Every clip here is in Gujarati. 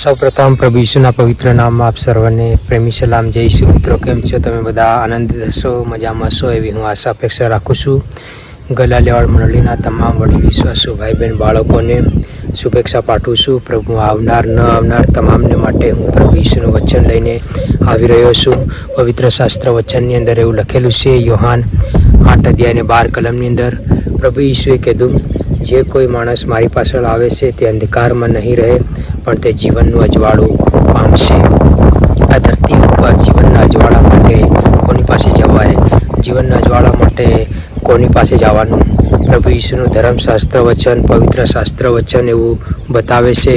સૌપ્રથમ પ્રભુ ઈસુના પવિત્ર નામમાં આપ સર્વને પ્રેમી સલામ. જય ઈસુ મિત્રો, કેમ છો તમે બધા? આનંદિત હશો? મજામાં હશો? એવી હું આશા અપેક્ષા રાખું છું. ગલા લેવાળ મંડળીના તમામ વડીલ વિશ્વાસુ ભાઈ બહેન બાળકોને શુભેચ્છા પાઠવું છું. પ્રભુ આવનાર, ન આવનાર તમામને માટે હું પ્રભુ ઈસુનું વચન લઈને આવી રહ્યો છું. પવિત્ર શાસ્ત્ર વચનની અંદર એવું લખેલું છે, યોહાન આઠ અધ્યાયને બાર કલમની અંદર, પ્રભુ ઈસુએ કીધું, જે કોઈ માણસ મારી પાછળ આવે છે તે અંધકારમાં નહીં રહે પણ તે જીવનનું અજવાળું પામશે આ ધરતી ઉપર જીવનના અજવાળા માટે કોની પાસે જવાય? જીવનના અજવાળા માટે કોની પાસે જવાનું? પ્રભુ ઈસુનું ધર્મશાસ્ત્ર વચન, પવિત્ર શાસ્ત્ર વચન એવું બતાવે છે.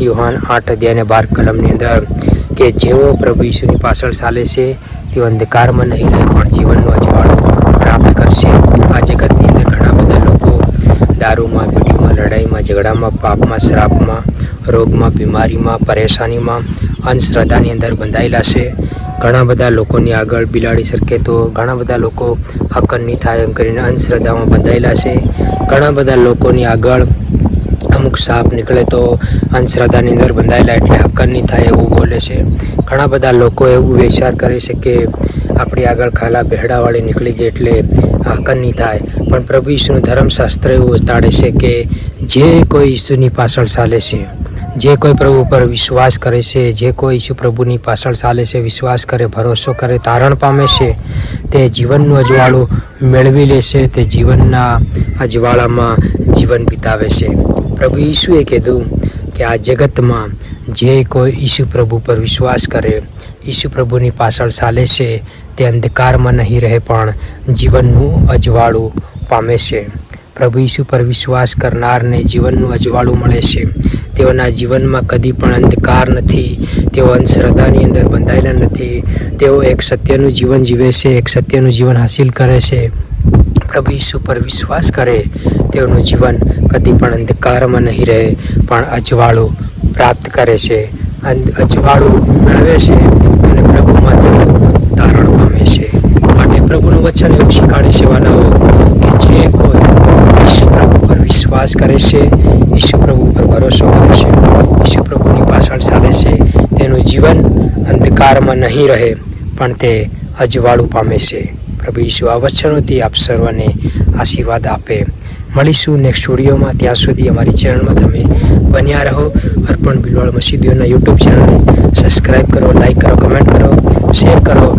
યુહાન આઠ અધ્યાયને બાર કલમની અંદર કે જેઓ પ્રભુ ઈસુની પાછળ ચાલે છે, તેઓ અંધકારમાં નહીં રહે, પણ જીવનનો અજવાળો પ્રાપ્ત કરશે. આ જગતની અંદર ઘણા બધા લોકો દારૂમાં બીડીમાં લડાઈમાં, ઝઘડામાં, પાપમાં, શ્રાપમાં રોગમાં, બીમારીમાં, પરેશાનીમાં, અંધશ્રદ્ધાની અંદર બંધાયેલા છે. ઘણા બધા લોકોની આગળ બિલાડી સરકે તો ઘણા બધા લોકો હકન નહીં થાય એમ કરીને અંધશ્રદ્ધામાં બંધાયેલા છે. ઘણા બધા લોકોની આગળ અમુક સાપ નીકળે તો અંધશ્રદ્ધાની અંદર બંધાયેલા એટલે હકનની થાય એવું બોલે છે. ઘણા બધા લોકો એવું વિચાર કરે છે કે આપણી આગળ ખાલા ભેડાવાળી નીકળી ગઈ એટલે હકન નહીં થાય. પણ પ્રભુ ઈસુનું ધર્મશાસ્ત્ર એવું બતાડે છે કે જે કોઈ ઈસુની પાછળ ચાલે છે. જે કોઈ પ્રભુ પર વિશ્વાસ કરે છે, જે કોઈ ઈસુ પ્રભુની પાછળ ચાલે છે, વિશ્વાસ કરે, ભરોસો કરે, તારણ પામે છે, તે જીવનનું અજવાળું મેળવી લેશે તે જીવનના અજવાળામાં જીવન વિતાવે છે. પ્રભુ ઈસુએ કીધું કે આ જગતમાં જે કોઈ ઈસુ પ્રભુ પર વિશ્વાસ કરે, ઈસુ પ્રભુની પાછળ ચાલે છે, તે અંધકારમાં નહીં રહે, પણ જીવનનું અજવાળું પામે છે. પ્રભુ ઈસુ પર વિશ્વાસ કરનારને જીવનનું અજવાળું મળે છે. તેઓના જીવનમાં કદી પણ અંધકાર નથી, તેઓ અંધશ્રદ્ધાની અંદર બંધાયેલા નથી, તેઓ એક સત્યનું જીવન જીવે છે, એક સત્યનું જીવન હાસિલ કરે છે. પ્રભુ ઈસુ પર વિશ્વાસ કરે, તેઓનું જીવન કદી પણ અંધકારમાં નહીં રહે, પણ અજવાળું પ્રાપ્ત કરે છે. અજવાળું મેળવે છે અને પ્રભુમાં તેઓ તારણ પામે છે. માટે પ્રભુનું વચન એવું શીખાડે છે વાલાઓ કે જે કોઈ ઈસુ પ્રભુ પર વિશ્વાસ કરે છે, ઈસુ પ્રભુ પર ભરોસો કરે છે, ઈસુ પ્રભુની પાછળ ચાલે છે, તેનું જીવન અંધકારમાં નહીં રહે, પણ તે અજવાળું પામે છે. પ્રભુ ઈશુ આ વચનોથી આપ સર્વને આશીર્વાદ આપે. મળીશું નેક્સ્ટ સ્ટુડિયોમાં ત્યાં સુધી અમારી ચેનલમાં તમે બન્યા રહો. અર્પણ બિલવાળ મસીદીઓના યુટ્યુબ ચેનલને સબસ્ક્રાઈબ કરો લાઈક કરો કમેન્ટ કરો શેર કરો.